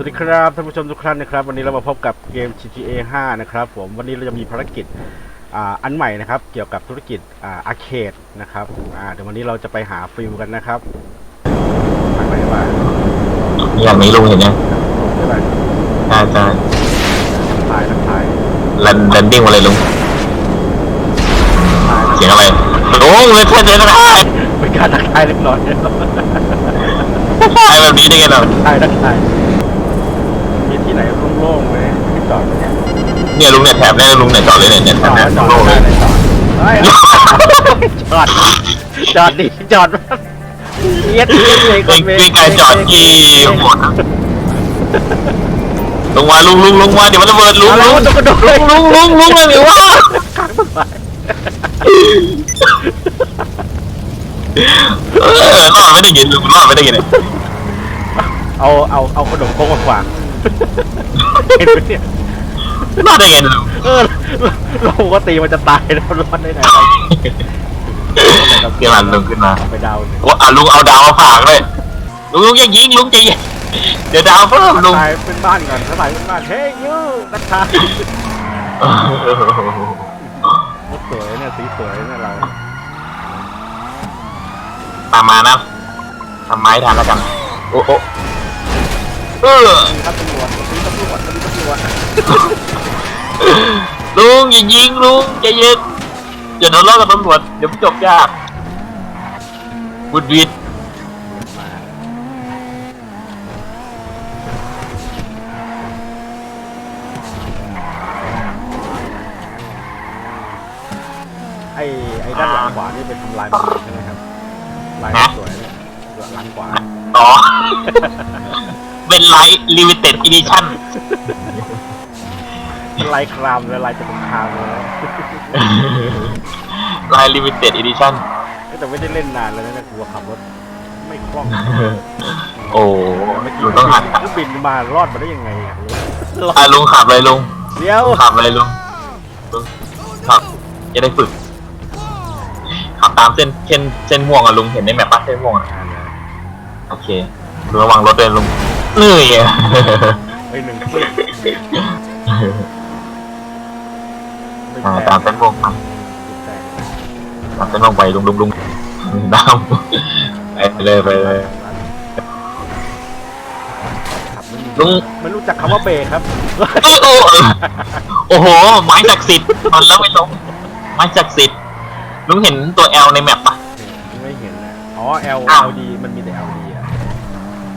สวัสดีครับท่านผู้ชมทุกท่านนะครับ วันนี้เรามาพบกับเกม GTA 5 นะครับผมวันนี้เราจะมีภารกิจอ่าอันใหม่นะครับ เกี่ยวกับธุรกิจอ่าอาร์เคดนะครับอ่าเดี๋ยววันนี้เราจะไปหาฟิลกันนะครับไปไปว่าอย่างนี้ลุงเห็นยังไปไปใช่ใช่ทายทักทายแลนแลนดิ้งมาเลยลุงทายเสียงอะไรลุงเลยแค่เดินได้เป็นการทักทายเล็กน้อยนะครับไอ้แบบนี้ได้ไงเราทายทักทายมี ที่ไหนโล่งๆไหมที่จอดเนี่ยเนี่ยลุงเนี่ยแถบเนี่ยลุงเนี่ยจอดเลยเนี่ยเนี่ยแถจอบดเนี่ยจอดโล่งเลได้ยเลยจอดเฮ้ยจอดจอดดิจอดเอียดเอียดเลยคมีนเวมีการจอดที่หมดลงมาลุงลุงลงมาเดี๋ยวมันระเบิดลุงเอาลุแล้วงจะกระโดดเลยลุงลุงลุงเลยหรือว่าขังมันไปเออรอดไม่ได้ยินลุงรอดไม่ได้ยินเลยเอาเอาเอาขนมโค้งมาขวาง เห็นไหมเนี่ยรอดได้ไงลุงเออเราปกติมันจะตายแล้วรอดได้ไงเกี่ยวมันลุงขึ้นมาไปดาวเนี่ยว่าอะลุงเอาดาวมาฝากเลยลุงลุงอย่ายิงลุงใจเย็นเดี๋ยวดาวเพิ่มลุงตายเป็นบ้านก่อนถ้าตายเป็นบ้านเฮ้ยยูนักทายสวยเนี่ยสีสวยเนี่ยเราตามมานะทำไม้ทันแล้วกัน โอ้โอ้ เออครับตำรวจสีตำรวจสีตำรวจลุงอย่ายิงลุงใจเย็นอย่าโดนล้อกับตำรวจเดี๋ยวจบยากบุดวิดไอ้ไอ้ด้านหลังขวานี่เป็นทำลายมันใช่ไหมครับลายสวยเนี่ยหลังขวาต่อ เป็นไลท์ลิมิเต็ดอีดิชั่นลายครามเลยลายจะเป็นครามเลยไลท์ลิมิเต็ดอีดิชั่นแต่ไม่ได้เล่นนานแล้วนะกลัวขับรถไม่คล่องโอ้ลุงต้องหัดเครื่องบินมารอดมาได้ยังไงอะรออะดลุงขับเลยลุงเดี๋ยวลุงขับเลยลุงลุงขับจะได้ฝึกขับตามเส้นเส้นเส้นม่วงอะลุงเห็นในแมปปะเส้นม่วงอะโอเคดูระวังรถเลยลุงเห นื่อยอะไปหนึ่งคลิกอ่าตามเส้นม่วงไปตามเส้นม่วงไปลุงลุงลุงดาวไปเลยไปเลยลุงไม่รู้จักคำว่าเบรกครับ โอ้โหโอ้โหไม้ศักดิ์สิทธิ์ตอนแล้วไม่ลงไม้ศักดิ์สิทธิ์ลุงเห็นตัว L ในแมปปะไม่เห็นนะอ๋อ L อ้าว LD มันมีแต่ LD อะ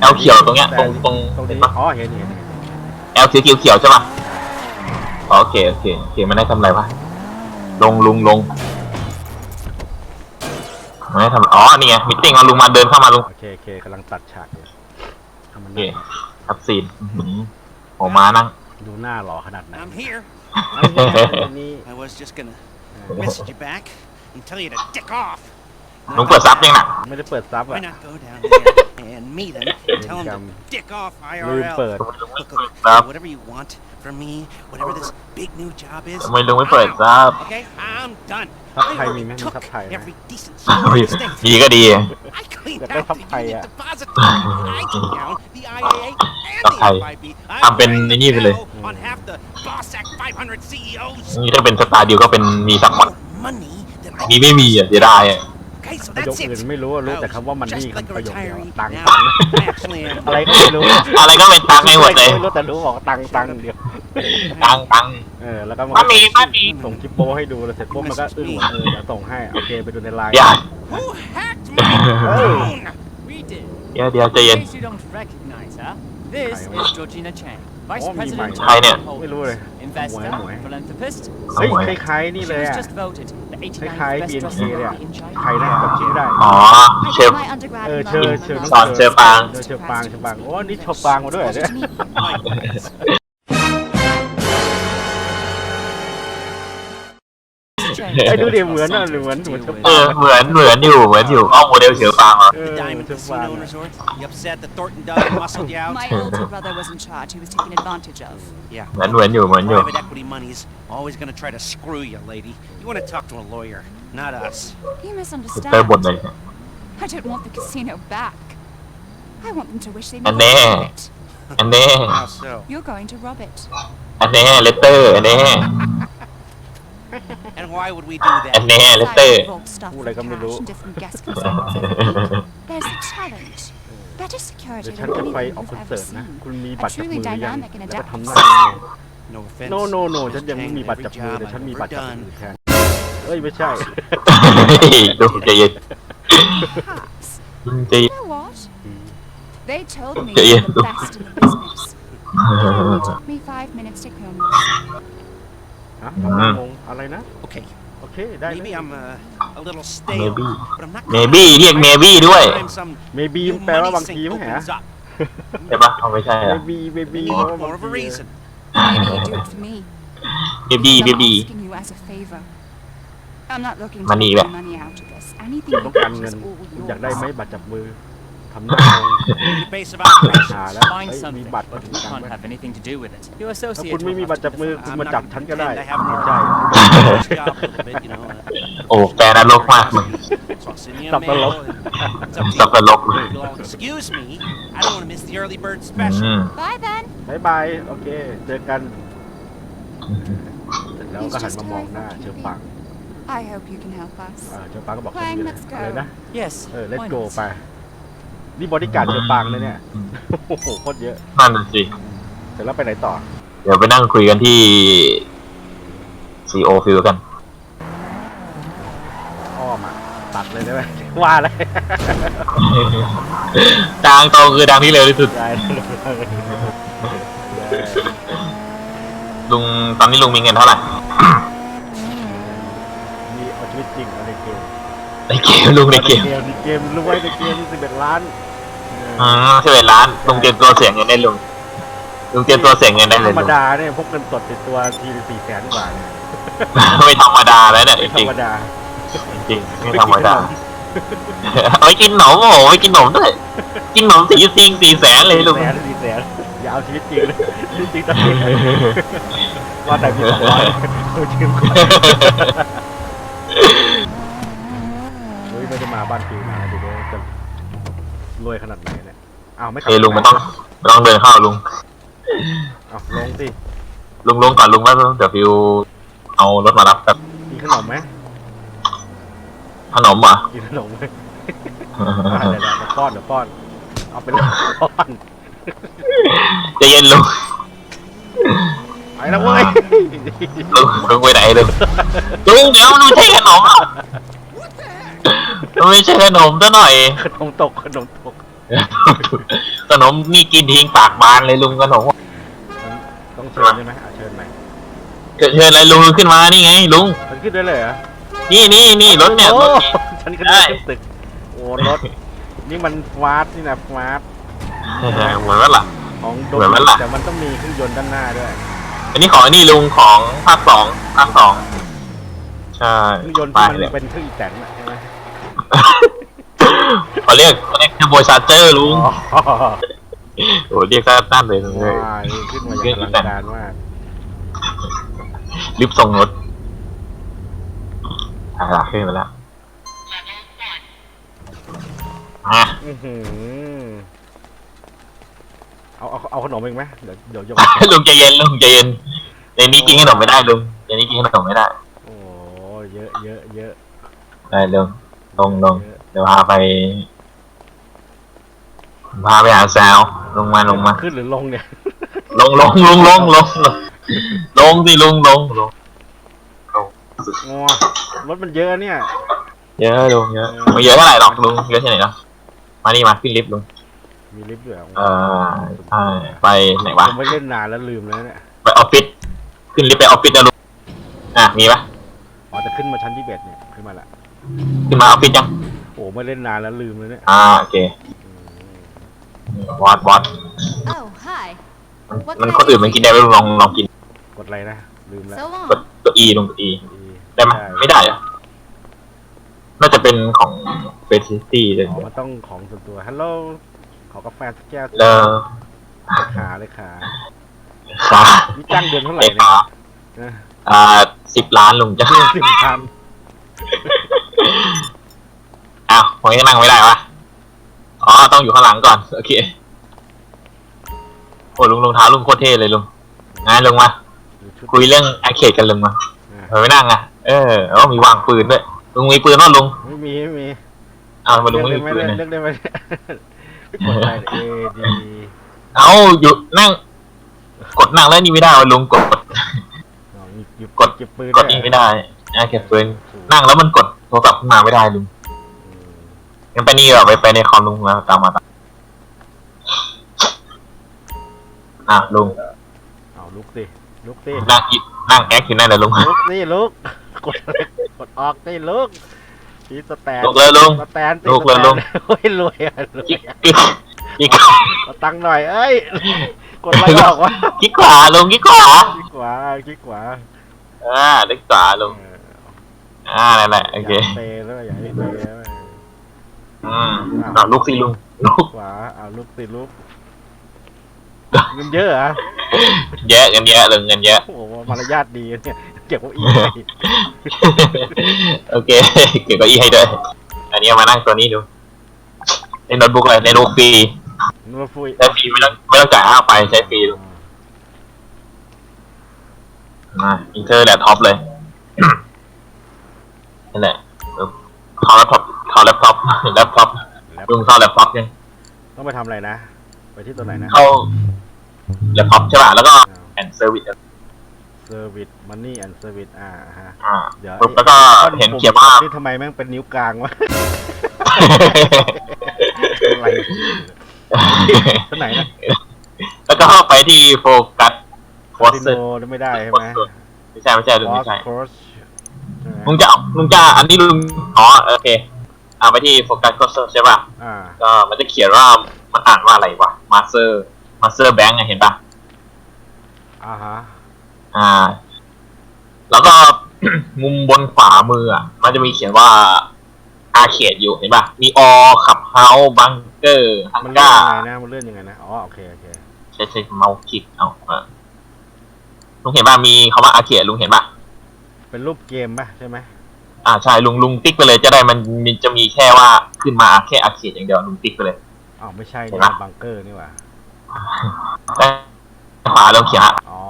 L เขียวตรงเนี้ยตรงตรงตรงเห็นี้นปะอ๋อเห็นเห็นเห็น L เขียวเขียวเขียวใช่ปะอ๋อโอเคโอเคโอเคมันได้ทำอะไรวะลงลุงลงมันได้ทำอ๋อนี่ไงมิทติ้งมาลุงมาเดินเข้ามาลุงโอเคโอเคกำลังตัดฉากอยู่ทำมันโอเคครับซีนอื้อหือโหมานั่ง ดูหน้าหล่อขนาดไหน I'm here. อันนี้ I was just gonna message you back and tell you to dick off. ลุงเปิดซับยังน่ะ ไม่ได้เปิดซับ Why อะ not go down there and meet him and tell him Income. to dick off ลืม IRL? เปิด Look, look, ครับ whatever you want from me, whatever this big new job is. ทำไมลุงไม่เปิด I'm ซับ out, Okay, I'm done. ซับ I ไทยมีไหม already มี took ซับไทยไหม every decent มี soul state. ดีก็ดี I cleaned That out was the Thai, union yeah. depository. I took down the IAA and That's the Thai. FIB. ทำเป็นไอ้นี่ไปเลย I'm on half the Boss Act 500 CEOs. นี่ถ้าเป็นสตาร์ดิวก็เป็นมีสักหมด Money that I นี่ไม่มีอะเสียดายอะ Okay, so ประโยค that's อื่น it. ไม่รู้อะรู้แต่ Oh, คำว่ามันนี่ just like a ประโยคเดียว retiree. ตังค์ Now, ตังค์ I actually am. อะไรก็ไม่รู้อะไรก็เป็นตังค์ให้หมดเลยไม่รู้แต่รู้บอกตังค์ตังค์เดียวตังค์ตังค์เออแล้วก็มันมีมันมีส่งคลิปโป้ให้ดูแล้วเสร็จปุ๊บมันก็อึ้งว่าเออเดี๋ยวส่งให้โอเคไปดูในไลน์อย่า Who hacked my phone? We did. เดี๋ยวเดี๋ยวใจ In เย็น case you don't recognize her, this is Georgina Chang, Vice Oh, me President mind. Hi there. of ไม่รู้เลย Holdings, investor, Mồi, mồi. philanthropist. เฮ้ยโอ้ยคล้ายๆนี่ She เลย was อะ just voted the คล้าย 89th ๆ best BNK dressed เลย woman อะ in China. ใครนะจำชื่อได้ อ๋อ I เช did ฟ my undergrad เออ in เชอ London เชอ when I สอน was เชอปาง เออเชอปางเชอปางโอ้นี่เชอปางมาด้วยเหรอ Pleasure เนี่ย ไอ้ดูดิ has เหมือน got อ่ะหรือ something เหมือน to เหมือน deal เชอ with. เออเหมือนเหมือนอยู่เหมือนอยู่อ้อโมเดลเฉือฟางอ่ะ เอ The อ Diamond เชอ Casino ปาง and อะ Resort. You upset that Thornton Doug muscled you out? My older brother was in charge. He was taken advantage of. Yeah. เหมือนเหมือนอยู่เหมือนอยู่ Private equity money's always gonna try to screw you, lady. You wanna talk to a lawyer, not us. You เตอร์บน misunderstand. เลย I don't want the casino back. I want them to wish they And never there. owned it. อันนี้ How so? You're going to rob it. อันนี้เลตเตอร์ อันนี้ And why would we do อัน that? นี้เลต Besides, เตอร์ we vault stuff Ooh, for like a cash middle. and different guest concerns. There's a challenge. Better เดี๋ยว security ฉัน than จะไป anything ออกคอน you've เสิ ever ร์ตนะ seen. คุณมีบัตรจับมือหรือยัง dynamic and แล้วก็ adaptive ทำหน้า No offense. โนโนโนฉันยังไม่ Hang มี on บัตร every จับมือ job แต่ฉัน I've มี ever บัตรจับมื done. อแทนเอ้ยไม่ใช่ ดูใจเย็น Perhaps. ใจเย็น You know what? They told me Yeah, you're yeah. the best in the business. It only took me five minutes to kill me. ฮะทำหน้างง อะไรนะ Okay, โอเคได้ maybe I'm uh, a little stale, Maybe. but I'm not. Maybe เรียก maybe ด้วย Time some เมบี new แปลว่า money บางที sink ไม่ฮะ opens up. ใช่ปะเอาไม่ใช่เมอะบีเมบี Then เพ you ราะว่า need บาง more of a ที reason. Maybe you do it for me. maybe I'm maybe asking you as a favor. I'm not looking to Money get back. money out of this. Anything ต้อ you งการ get เงิน is all คุณอยากได้ไหม yours. บัตรจับมือ ทำหน้างง The base of operations. หาแล้ว Find เอ้ยมี something, บัตร but มี we ตังค์ can't ไหม have anything to do with it. You ถ้า associate คุณไม่มี with บัตรจับมือ คุณ I'm มา not จับ gonna ฉันก็ได้ pretend I have ไม่ more ใช่ This job a little bit, you know. uh, โอ้แฟนนรกมากมึง So I'll send you a Stop the mail. lock. and It's up to สับปะรด you. If you'll all excuse me, I don't want to miss the early bird อื special. ม Bye then. บายบาย โอเค เจอกัน เสร็จแล้วก็หันมามองหน้าเชอปัง I hope you can help us. อ่าเชอปังก็บอก Clang, ฉัน let's อะไรนะ Yes. เออ let's why go not? ไป นี่บริการดเชอปังเลยเนี่ย โอ้โหโคตรเยอะ นั่นน่ะสิ เสร็จแล้วไปไหนต่อ เดี๋ยวไปนั่งคุยกันที่ CO ฟิลกัน อ้อมอะตัดเลยได้ไหม ว่าเลยทางตรงคือทางที่เร็วที่สุด ได้ลุงตอนนี้ลุงมีเงินเท่าไหร่ มีเอาชีวิตจริงเอาในเกม ในเกมลุงในเกมในเกมรวยในเกมสิบเอ็ดล้านอืมสิบเอ็ดล้านลุงเตรียมตัวเสียเงินได้ลุงลุงเตรียมตัวเสียเงินได้ธเลรยรมลุงดาเนี่ยพกเงินสดติดตัวทีสี่แสนกว่าเนี่ยไม่ธรรมดาแล้วเนี่ยจไม่ธรริงรมดาๆจริงๆไม่ธรรมดาเอาไปกินหนมโอ้โหไปกินหนมด้วย กินหนมสี่ซิงสี่แสนเลยลุงแสนสี่แสนอย่าเอาชีวิตจริงเลยชีวิตจริงต้องเสียว่าแต่มีสองร้อยเอาจริงเฮ้ยไม่ได้มา บ้านฟิวนะเดี๋ยวจะรวยขนาดไหนเนี่ยอ้าวไม่กลับเฮ้ยลุงมันต้องมันต้องเดินเข้าลุง อ้าวลงสิลุงลงก่อนลุงว่าเดี๋ยวฟิวเอารถมารับแบบกินขนมไหมขนมเหรอกินขนมไหมอะเดี๋ยวเดี๋ยวป้อนเดี๋ยวป้อนเอาไปเลยป้อนใจะเย็นลุงไปแล้วเว้ย ลุงลุงไปไหนลุงลุงเดี๋ยวมันไม่ใช่ขนมหรอก มันไม่ใช่ขนมซะหน่อย ขนมตกขนมตก ขนมนี่กินทิ้งปากบานเลยลุงขนมต้องเชิญใช่ไหมอะเชิญใหม่เชิญเชิญอะไรลุงขึ้นมานี่ไงลุง มันขึ้นได้เลยเหรอนี่นี่นี่รถเนี่ยโอ้รถนี่ ฉันก็ได้ขึ้นตึก โอ้รถ นี่มันฟาสนี่นะฟาสเหมือนว่าล่ะ ของโดเหมือนมันล่ะแต่มันต้องมีเครื่องยนต์ด้านหน้าด้วยอันนี้ของไอ้นี่ลุงของภาคสองภาคสองใช่เครื่องยนต์ไปที่มันเลยเป็นเครื่องอีแตนน่ะใช่ไหม เขาเรียกเขาเรียกเทอร์โบชาร์เจอร์ลุงอ๋อโอ้เรียกสั้นๆเลยลุงเลยว้ายขึ้นมาอย่างอลังการมากรีบส่งรถอ่าขึ้นมาแล้วอะอื้อหือเอาเอาเอาขนมเองไหมเดี๋ยวเดี๋ยวจะลุงใจเย็นลุงใจเย็นในนี้กินขนมไม่ได้ลุงในนี้กินขนมไม่ได้ โอ้เยอะเยอะเยอะ ได้ลุง ลงลงเยอะเดี๋ยวพาไป พาไปหาแซวลงมาลงมา ขึ้นหรือลงเนี่ย ลงลงลงลงลงลงลงสิลงลงลงโอ้รถมันเยอะเนี่ย เยอะลุงเยอะไม่เยอะเท่าไหร่หรอกลุงเยอะที่ไหนเนาะมานี่มาขึ้นลิฟต์ลุงมีลิฟต์ด้วยเออใช่ไปไหนวะผมไม่เล่นนานแล้วลืมแล้วเนี่ยไปออฟฟิศขึ้นลิฟต์ไปออฟฟิศนะลุงอะมีปะอ๋อจะขึ้นมาชั้นที่เบ็ดเนี่ยขึ้นมาละ ขึ้นมาออฟฟิศยังโอ้ไม่เล่นนานแล้วลืมแล้วเนี่ยอ่าโอเคบอสบอส Oh, hi. มันมันคนอื่นมันกินได้ไหมลุงลองลองกินกดอะไรนะลืมแล้ว So กด long. ตัวอีลงตัวอีอีได้ไหมไม่ได้เหรอะน่าจะเป็นของเฟสซิตี้เลยอ๋อมันต้องของส่วนตัวฮัลโหลขอกาแฟสักแก้วเลอขาเลยขาค่ะนี่จ้างเดือนเท่าไหเลร่เนี่ยขานะอ่าสิบล้านลุงจ้ะเดือนสิบพัน อ้าวผมยังนั่งไม่ได้วะอ๋อ ต้องอยู่ข้างหลังก่อน โอเคอ้ลุงรองเท้าลุงโคตรเท่เลยลุงงั้นลุงมาดูชุดคุยเรื่องอาเคดกันลุงมาอ่าเออไม่นั่งอะ เออแล้วมีวางปืนด้วย ลุงมีปืนป่ะลุงไม่มีไม่มีอ้าวทำไมาลุงเลืไม่อกมีได้ไหมปืนเลืเนี่อยกได้ไหม ไม่กดอะไร A D เอาอยู่นั่ง กดนั่งแล้วนี่ไม่ได้วะลุงกดกดอ๋อหยิบหยิบกด เก็บปืนกดนี่ไม่ได้อาเก็บปืน นั่งแล้วมันกด โทรศัพท์ขึ้นมาไม่ได้ลุงอืมงั้นไปนี่แบบไปไปในคอมลุงแล้วตามมาตามอะลุงเอาลุกสิลุกสินั่งอินั่งแอคอยู่นั่นแหละลุง ลุกสิลุกกดอะไรกดออกสิลุกทีสแตนลุกเลยลุงสแตนสิลุกเลยสแตนลุงโอ้ยรวยอะรวยกิ๊กอะกิ๊กกิ๊กเอาตังค์หน่อยเอ้ยกดอะไรออกวะกิ๊กขวาลุงกิ๊กขวาขี้ขวาขี้ขวาอ่าเล็กขวาลุง เออ อ่านั่นแหละโอเคย่าเตะแล้วอย่าให้เตะแล้วอืมอะลุกสิลุงลุกขวาเอาลุกสิลุกเงินเยอะเหรอะเยอะเงินเยอะลุงเงินเยอะโอ้โหมารยาทดีเนี่ยเก็บเก้าอี้ให้โอเคเก็บเก้าอี้ให้ด้วยอันนี้เอามานั่งตัวนี้ดูในโน้ตบุ๊กอะไรในโน้ตฟรีนัวฟุยใช้ฟรีไม่ต้องไม่ต้องจ่ายค่าไฟใช้ฟรีดูอ่าอินเทอร์แล็ปท็อปเลย นั่นแหละเขาแล็ปท็อปเขาแล็ปท็อปแล็ปท็อปแล้วลุงเข้าแล็ปท็อปยังต้องไปทำอะไรนะ ไปที่ตัวไหนนะ เข้าแล็ปท็อปใช่ป่ะแล้วก็แอนเซอร์วิสเซอร์วิสมันนี่แอนเซอร์วิสอ่าฮะอ่าเดี๋ยวปุ๊บแล้วก็เห็นเขียนว่านี่ทำไมแม่งเป็นนิ้วกลางวะอะไรตัวไหนนะแล้วก็เข้าไปที่โฟกัสโพสดิเซโนอร์ไม่ได้ใช่ไหมไม่ใช่ไม่ใช่ลุงบอไม่สใช่ โคสใช่ไห มลุงจะเอาลุงจะอันนี้ลุงอ๋อโอเคเอาไปที่โฟกัสโพสเซอร์ใช่ป่ะอ่าก็มันจะเขียนว่ามันอ่านว่าอะไรวะมาสเตอร์มาสเตอร์แบงค์เห็นป่ะอ่าฮะอ่า แล้วก็มุมบนขวามืออะ มันจะมีเขียนว่าอาเขตอยู่เห็นป่ะ มีอขับเฮาบังเกอร์ฮังมันเลื่ก้าอนยังไงนะมันเลื่อนยังไงนะอ๋อโอเคโอเคใช้ใช้เมาส์คลิกเอาเออลุงเห็นป่ะมีคำว่าอาเขตลุงเห็นป่ะ เป็นรูปเกมป่ะใช่ไหมอ่าใช่ลุงลุงติ๊กไปเลยจะได้มันมันจะมีแค่ว่าขึ้นมาแค่อาเขตอย่างเดียวลุงติ๊กไปเลยอ๋อไม่ใช่เห็นี่นปะบังเกอร์นี่หว่าด้านขวาเราเขียนอ๋อ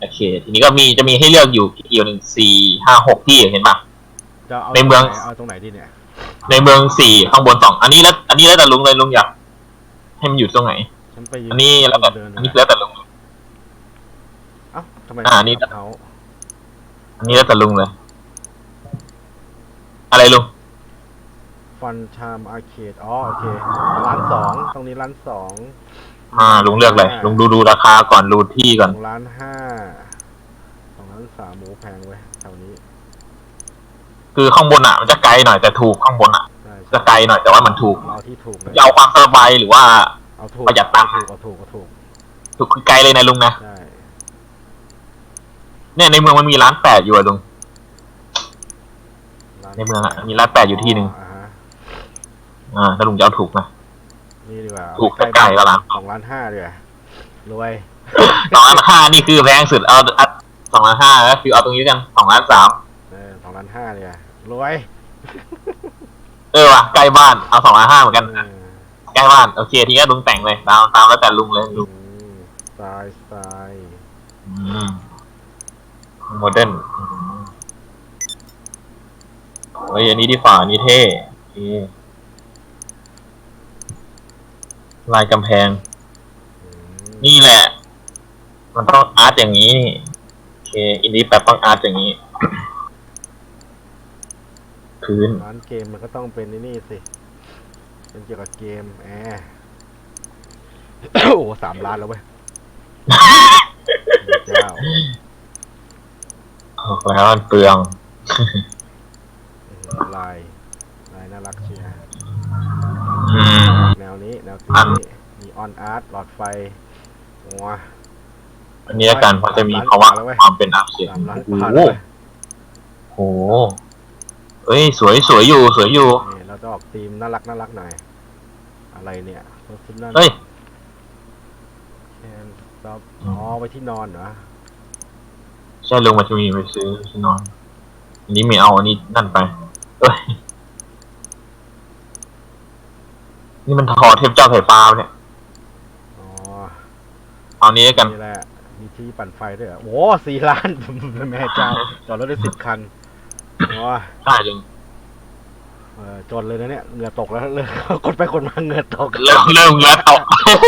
โอเค ทีนี้ก็มีจะมีให้เลือกอยู่กี่หนึ่งสี่ห้าหกที่เห็นป่ะจะเอาในเมืองตรไหนเอาตรงไหนดีเนี่ย ในเมืองสี่ข้างบนสองอันนี้แล้ว อันนี้แล้วแต่ลุงเลยลุงอยากให้มันอยู่ตรงไหนฉันไปยือันนี้แล้วแต่เดินอันนี้แล้วแต่ลุงเอ้าทำไมอ่านี่เขา อันนี้แล้วแต่ลุงเลย อะไรลุง ฟันชามอาร์เคดอ๋อโอเคร้านสองตรงนี้ร้านสองอ่า ลุงเลือกเลย ลุงดูดูราคาก่อนดูที่ก่อน สองร้านห้าสองร้านสามหมูแพงเว้ยแถวนี้คือข้างบนอะมันจะไกลหน่อยแต่ถูกข้างบนอะ ใช่จะไกลหน่อยแต่ว่ามันถูกเอาที่ถูกเลยจะเอาความสบายหรือว่า เอาถูกประหยัดตังค์ เอาถูกเอาถูกเอาถูกถูกคือไกลเลยนะลุงนะ ใช่ เนี่ยในเมืองมันมีร้านแปดอยู่อะลุง ร้าในเมืองอะมีร้านแปดอยู่ที่หนึ่งอ่าฮะอ่าถ้าลุงจะเอาถูกนะ นี่ดีกว่าถูกใกล้ๆก็ร้านสองร้านห้าดีกว่ารวยสองล้านห้านี่คือแพงสุดเอาเอาสองล้านห้าก็คือเอาตรงนี้กันสองล้านสามเออสองล้านห้าดีกว่ารวยเออว่ะใกล้บ้านเอาสองล้านห้าเหมือนกัน เออใกล้บ้านโอเคทีนี้ลุงแต่งเลยตามตามแล้วแต่ลุงเลยลุงอืมสไตล์สไตล์ โมเดิร์นเฮ้ยอันนี้ดีฝ่าอันนี้เท่นี่ลายกำแพงอืมนี่แหละ มันต้องอาร์ตอย่างนี้โอเคอินดี้แบบต้องอาร์ตอย่างนี้ พื้นร้านเกมมันก็ต้องเป็นนี่นี่สิ เป็นเกี่ยวกับเกมแอร์โอ้สามล้านแล้วเว้ยเจ้า โอ้โหแล้วมันเปลืองอื้อหือลายลายน่ารักเชียร์อืม แนวนี้แนวอันนี้มีออนอาร์ตหลอดไฟว้าอันนี้ละกันเพราะจะมีเพราะว่าความเป็นอาร์ตเขียนสามล้านโอ้กว่าโหแล้วเว้ยโหเอ้ย สวยสวยอยู่สวยอยู่ นี่เราจะออกธีมน่ารักน่ารักหน่อย อะไรเนี่ยรถขึ้นนั่นเฮ้ย แคนสต็อปอ๋อไว้ที่นอนเหรอใช่ลุงมันจะมีไปซื้อที่นอน อันนี้ไม่เอาอันนี้นั่นไปเอ้ยนี่มันทอเทพเจ้าสายฟ้าปะเนี่ย อ๋อเอานี้แล้วกัน นี่แหละมีที่ปั่นไฟด้วยเหรอโอ้สี่ล้าน แม่เจ้าจอดรถได้สิบคันโอ้ยได้ลุงเออจนเลยนะเนี่ยเหงื่อตกแล้วเลยกดไปกดมาเหงื่อตกเริ่มเริ่มแล้วเอา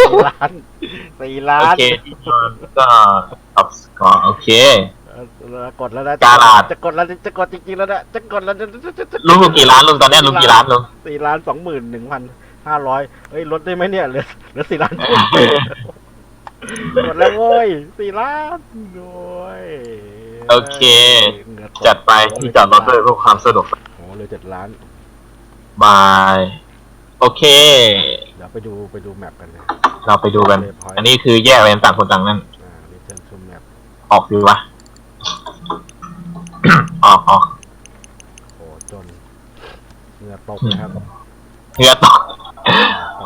สี่ล้านสี่ล้าโอน เคที่นอนก็ตอบสกอร์โอเค เออกดแล้วนะกาลาด จะกดแล้วจะกดจริงๆแล้วนะจะกดแล้วจะจะจะจะลุงลุงกี่ล้านลุงตอนเนี้ยลุงกี่ล้านลุง สี่ล้านสองหมื่นหนึ่งพันห้าร้อยเฮ้ยลดได้ไหมเนี่ยเหลือเหลือสี่ล้านหมดแล้วเว้ยสี่ล้านโอ้ยโอเค หงื่อตกจัดไปที่จอดรถด้วยเพื่อความสะดวกโอ้เหลือเจ็ดล้านบาย โอเค เดี๋ยวไปดูไปดูแมปกันเลยเราไปดูกัน อันนี้คือแยกเป็นต่างคนต่างนั่นอ่า return to map ออกดีวะ ออกออกโอ้จนเหงื่อตกนะครับเฮือต่อ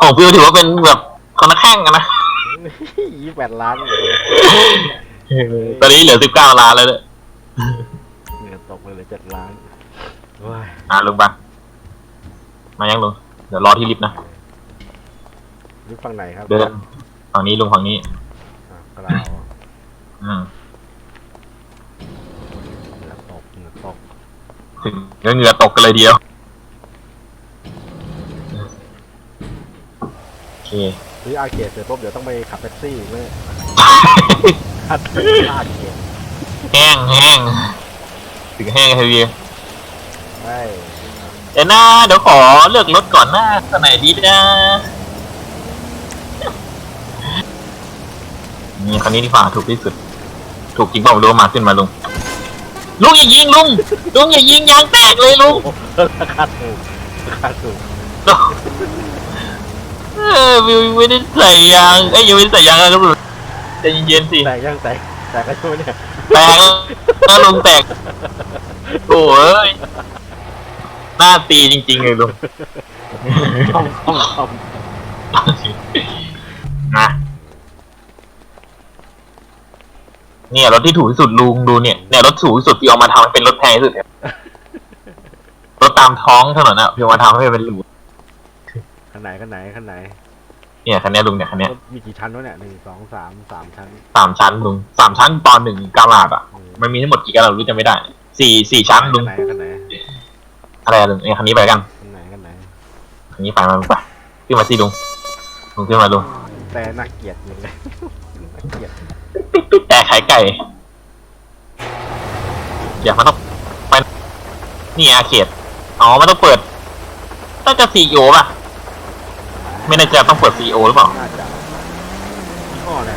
ของฟิวถือว่าเป็นแบบคนละแข้งกันนะ ยี่แปดล้านตอนนี้เหลือสิบเก้าล้านแล้วเนี่ยเหงื่อตกเลยเหลือเจ็ดล้านว้ายอ่าลุงบังมายังลุงเดี๋ยวรอที่ลิฟต์นะนี่ฝั่งไหนครับเดินฝั่งนี้ลุงฝั่งนี้อะกล่าวอืม เหงื่อตกเหงื่อตก ถึงก็เหงื่อตกกันเลยทีเดียว โอเค ซื้ออาร์เคดเสร็จปุ๊บเดี๋ยวต้องไปขับแท็กซี่อีกเลยขับอาร์เคดแห้งแห้งถึงแห้งเลยทีเดียวใช่เดี๋ยวนะเดี๋ยวขอเลือกรถก่อนหน้าสมัยดีนะนี่คันนี้ดีกว่าถูกที่สุด ถูกจริงเปล่าไม่รู้มาขึ้นมาลุง ลุงอย่ายิงลุงลุงอย่ายิงยางแตกเลยลุงโอ้โหราคาถูกราคาถูกเออวิวไม่ได้ใส่ยางเอ้ยยังไม่ได้ใส่ยางนะครับลุงใจเย็นๆสิแตกยังแตกแตกกันช่วยเนี่ยแตกแล้วลุงแตกโอ้ยหน้าตีจริงๆเลยลุงซ่อมซ่อมซ่อมนะ เนี่ยรถที่ถูกที่สุดลุงดูเนี่ยเนี่ยรถถูกที่สุดที่เอามาทำให้เป็นรถแพงที่สุดเนี่ยรถตามท้องถนนอะพี่เอามาทำให้เป็นหรูคันไหนคันไหนคันไหนเนี่ยคันเนี้ยลุงเนี่ยคันเนี้ยรถมีกี่ชั้นวะเนี่ยหนึ่งสองสามสามชั้นสามชั้นลุงสามชั้นตอนหนึ่งกาลาดอะมันมีทั้งหมดกี่กาลาดรู้จะไม่ได้สี่สี่ชั้นลุงคันไหนคันไหนอะไรอะลุงเนี่ยคันนี้ไปกันคันไหนคันไหนคันนี้ไปมาลุงไปขึ้นมาสิลุงลุงขึ้นมาลุงแต่น่าเกลียดจริงเลยน่าเกลียด แต่ขายไก่อยากมันต้องไปนี่อาเขตอ๋อมันต้องเปิดต้องจะซีโอป่ะ ไม่แน่ใจต้องเปิดซีโอหรือเปล่าน่าจะยี่ห้ออะไร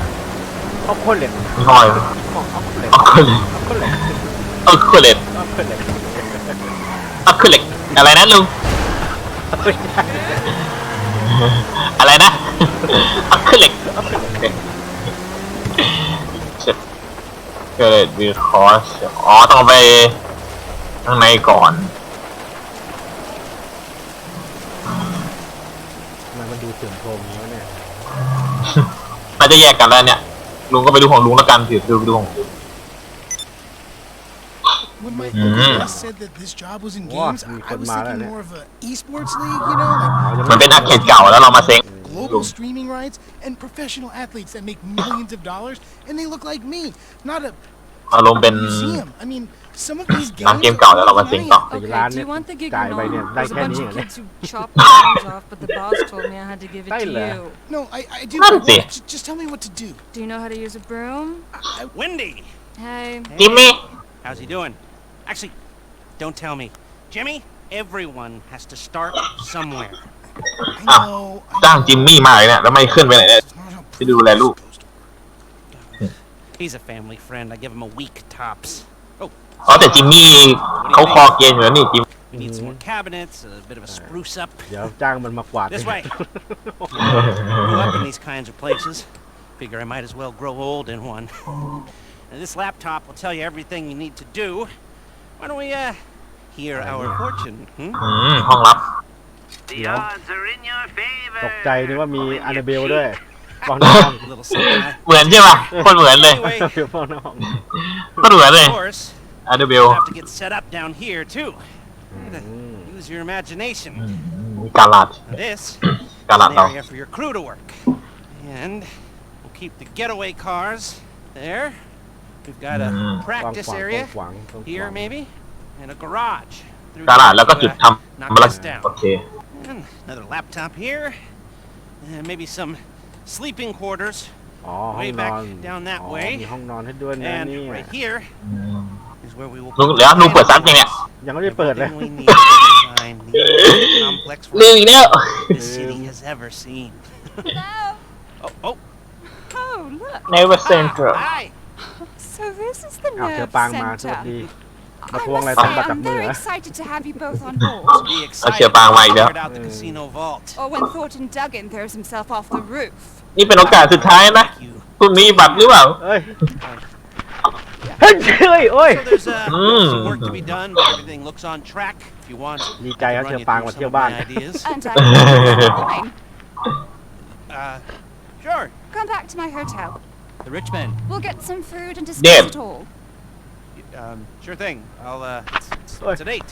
เอาโคตรเหล็กมีห้อยยี่ห้อเอาโคตรเหล็กเอาขึ้นเลยเอาโคตรเหล็กเอาขึ้นเลยเอาโคตรเหล็กเอาขึ้นเลยอะไรนะลุงไม่ใช่อะไรนะเอาขึ้นเหล็ก เกิดวีคอสอ๋อต้องเอาไปข้างในก่อน มันมันดูเสื่อมโทรมแล้วเนี่ยน่าจะแยกกันแล้วเนี่ย ลุงก็ไปดูของลุงแล้วกันถือดูไปดูของ When my Mhm. uncle last said that this job was in Wow, games, you I could was mile thinking it. more of a esports league, you know, like มันเป็นอาร์เคดเก่าแล้วเรามาเซ็ง global streaming rights and professional athletes that make millions of dollars, and they look like me, not a อารมณ์เป็น museum. I mean, some of these ร้าน games เกมเก่าแล้วเรา are มา worth เซ็ง money. ต่อสี่ Okay, ล้าน do เนี่ย you want the gig จ่าย or ไปเนี่ย not? ได้ There's a แค่ bunch นี้ of เหรอเนี่ย kids who chopped their arms off, but the boss told me I had to give it to Tyler. you. No, I, I do. Not I a thing. won't. Just, just tell me what to do. Do you know how to use a broom? Wendy! Hey. จิมมี่ How's he doing? Actually, don't tell me. Jimmy, everyone has to start somewhere. I Ah, know. I จ้าง know. จิมมี่มาเลยเนี่ยแล้วไม่ขึ้นไปไหนเนี่ย It's not how ไปดูแลลูก supposed to He's a family friend. I give him a week tops. Oh, อ๋อแต่จิมมี่เขาคอเกมอยู่แล้วนี่จิม we need some more cabinets, a bit of a spruce up. เดี๋ยวจ้างมันมากวาด This way. Grew up in these kinds of places. Figure I might as well grow old in one. Now, this laptop will tell you everything you need to do. Why don't we, uh, hear our fortune? Hmm? อืมห้องลับ The Yeah. odds are in your favor. ตกใจนึกว่ามีอันเดเบลด้วย ฟองน้ A little something. I- เหมือนใช่ป่ะคนเหมือนเลย Anyway, ำเดี๋ยวฟองน้ำ ก็เหมือนเลย of course, อาร์เดเบล you'll have to get set up down here too. Use your imagination. มีการลาด This การลาด an เรา area for your crew to work. And we'll keep the getaway cars there. We've got a Mm. กว้าง practice ขวางก area ว้างขวาง here, maybe, and a garage. through ตลาด here แล้วก็ to, จุด uh, ท knock ำบลั this ก down. โอเค And another laptop here. And maybe some sleeping quarters. อ๋อ ห้อง Way น back อน down that อ๋อ way. มีห้องนอนให้ด้วยนะนี่ And right here อืม is where we will ลุง put เดี๋ยวลุงเปิดซับยังเนี่ย ยังไม่ได้เปิดเลย everything we need to design the most complex ลืม road อีกแล้ว this city has ever seen. Hello. Oh, oh. Oh, look. Never ah, Central hi. So this is the อ้าวเจอ nerve ปางมาสวัส center. ดี มา I ทวงอะไร must ตัง say, ค์มาจาก I'm มือ very เหรอ excited to have you both on board. Be I excited see a bang when right we there. cleared out the casino vault. Or when Thornton Duggan throws himself off the roof. นี่เป็นโอกาสสุดท้ายนะ Thank you. คุณมีบัตรหรือเปล่า เอ้ย เฮ้ยเฮ้ยโอ้ย So there's uh, Mm. some work to be done, but everything looks on track. If you want, ดี I ใจ can ครับ run เจอ you ปาง through มา some เที่ยว of บ้าน my ideas. And I fine. Uh, sure. Come back to my hotel. The rich men. We'll get some food and discuss Deb. it all. Um, sure thing. I'll, uh, it's, it's, Oi. it's a date.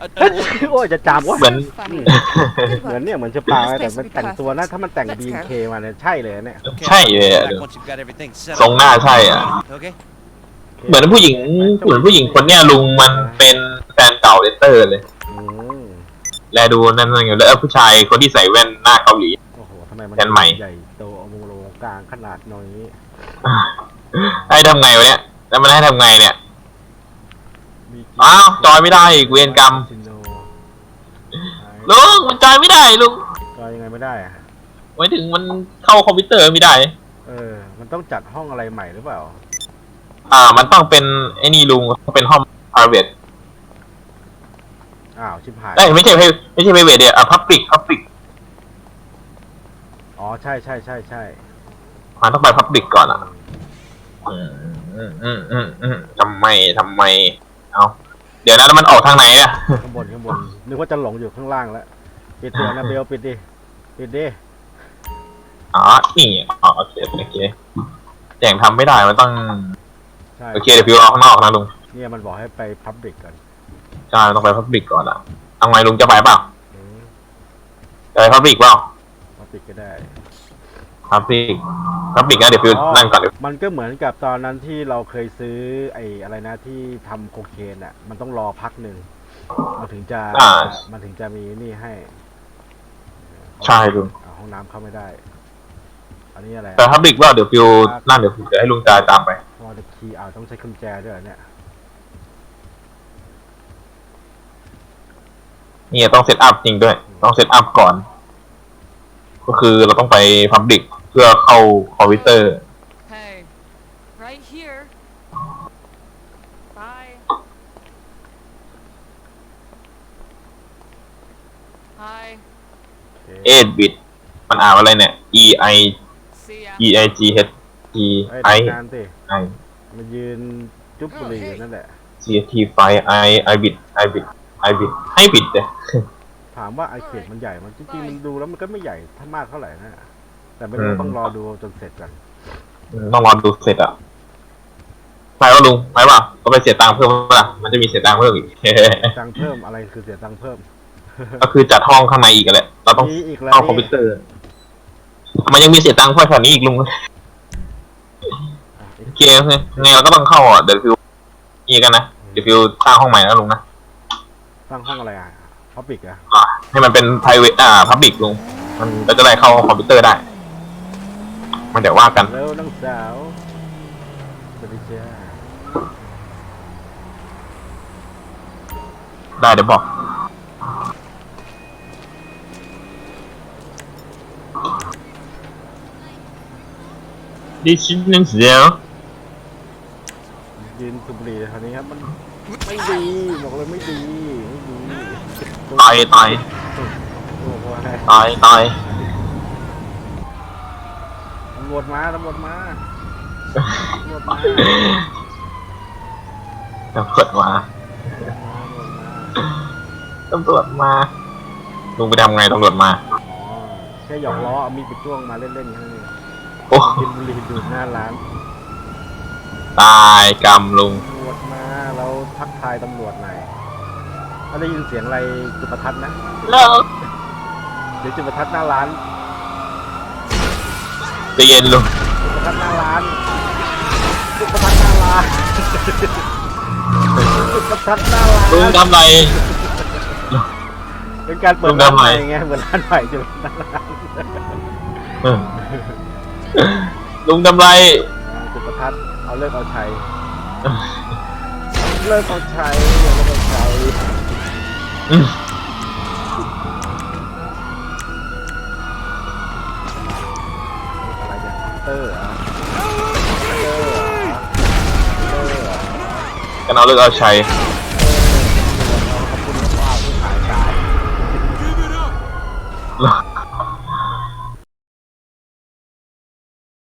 A- a เฮ้ย date. โอ้ยจะจามวะเหมือน So funny. เหมือนเนี่ยเหมือนจะปางแต่มันแต่งตัวนะถ้ามันแต่ง Let's go. BNK มาเนี่ยใช่เลยเนี่ย Okay, ใช่เลย I'll อะ be back once you've got everything set ทรง up. หน้าใช่อะ Okay. เหมือนผู้หญิงเหมือนผู้หญิงคนเนี้ยลุงมันเป็นแฟนเก่าเลสเตอร์เลย อืมแลดูนั่นนั่นอยู่แล้วเออผู้ชายคนที่ใส่แว่นหน้าเกาหลี โอ้โหทำไมมันแทนใหม่ใหญ่โตเอาโมโลกลางขนาดน้อยนี้ให้ทำไงวะเนี่ย แล้วมันให้ทำไงเนี่ย มีอ้าวจอยไม่ได้อีกเวรกรรมซิโนลุงมันจอยไม่ได้ลุงจอยยังไงไม่ได้อะหมายถึงมันเข้าคอมพิวเตอร์ไม่ได้ เออ มันต้องจัดห้องอะไรใหม่หรือเปล่า อ่า มันต้องเป็นไอ้นี่ลุงต้องเป็นห้อง private อ้าวชิบหายเอ้ยไม่ใช่ไม่ใช่ private เดียวอะ public public อ๋อใช่ใช่ใช่ใช่มันต้องไป public ก่อนอะอืม อืมอืมอืมอืมทำไมทำไม เอาเดี๋ยวนะแล้วมันออกทางไหนอะข้างบนข้างบนนึกว่าจะหลงอยู่ข้างล่างแล้วปิดเถอะนะเบลปิดดิปิดดิอ๋อนี่อ๋อโอเคโอเคแต่งทำไม่ได้มันต้องใช่โอเคเดี๋ยวพิวออกข้างนอกนะลุงเนี่ยมันบอกให้ไปพับบิกก่อนใช่ต้องไป public ก่อนอะเอาไงลุงจะไปเปล่าอืมจะไป public เปล่าพับบิกก็ได้ public public นะเดี๋ยวพิวนั่งก่อนเดี๋ยวมันก็เหมือนกับตอนนั้นที่เราเคยซื้อไอ้อะไรนะที่ทำโคเคนอะ มันต้องรอพักหนึ่งมันถึงจะอ่า มันถึงจะมีนี่ให้ใช่ลุงอ่าห้องน้ำเข้าไม่ได้ อันนี้อะไรแต่ public เปล่าเดี๋ยวพิวนั่นเดี๋ยวเดี๋ยวให้ลุงจายตามไปพอจะคีย์เอาต้องใช้กุญแจด้วยเหรอเนี่ยนี่ต้องเซตอัพจริงด้วย ต้องเซตอัพก่อน ก็คือเราต้องไป public เพื่อเข้าคอมพิวเตอร์ Hey, right here. Bye. Hi. โอเค8 bit มันอ่านว่าอะไรเนี่ย e i See ya. e i g h t e ไอ้ i ทำงานสิ i มายืนจุ๊บบุหรี่อยู่นั่นแหละ c t ไฟ i i bit i bit i bit ให้บิดเลยถามว่าไอเขตมันใหญ่มันจริงๆมันดูแล้วมันก็ไม่ใหญ่ถ้ามากเท่าไหร่นะ แต่ไม่รู้อืม ต้องรอดูจนเสร็จก่อนต้องรอดูเสร็จอะไปว่าลุงไปว่าก็ไปเสียตังค์เพิ่มป่ะล่ะมันจะมีเสียตังค์เพิ่มอีก ตังค์เพิ่มอะไรคือเสียตังค์เพิ่มก็คือจัดห้องข้างในอีกอะแหละเราต้องมีอีกแล้วเข้านี่คอมพิวเตอร์ มันยังมีเสียตังค์เพิ่มแถวนี้อีกลุงอะโอเคโอเคไงเราก็ต้องเข้าอะเดี๋ยวฟิวนี่กันนะเดี๋ยวฟิวสร้างห้องใหม่นะลุงนะตั้งห้องอะไรอะพับบิกอะ อะให้มันเป็น private อ่า public ลุงมันก็จะได้เข้าคอมพิวเตอร์ได้ มันเดี๋ยวว่ากัน แล้วน้องสาวสวัสดีจ้าได้เดี๋ยวบอกดิฉันนึงเสียวยืนสูบบุหรี่แถวนี้ครับมันไม่ดีบอกเลยไม่ดีไม่ดีตายตายโอ้โห ตายตาย ตำรวจมาตำรวจมาตำรวจมาตำรวจมาตำรวจมาลุงไปทำไงตำรวจมา อ๋อแค่หยอกล้อเอามีดไปจ้วงมาเล่นๆแค่นั้นเองโอ้กินบุหรี่ดูดหน้าร้านตายกรรมลุงตำรวจมาเราทักทายตำรวจหน่อยถ้าได้ยินเสียงอะไรจุดประทัดนะแล้วเดี๋ยวจุดประทัดหน้าร้าน ใจะเย็นลุงจุดประประทัดหน้าร้านจุดประทัดหน้าร้านจุดประทัดหน้าร้านลุงทำไร เป็นการเปิดลุงร้านทำใหไมม่ไงเหมือนร้านใหม่จุดประทัดหน้าร้านเออลุงทำไรจุดประทัดเอาเลิกเอาชัยเลิกเอาชัยเลิกเอาชั เอร์เลือกเอาเลิกเอาชัย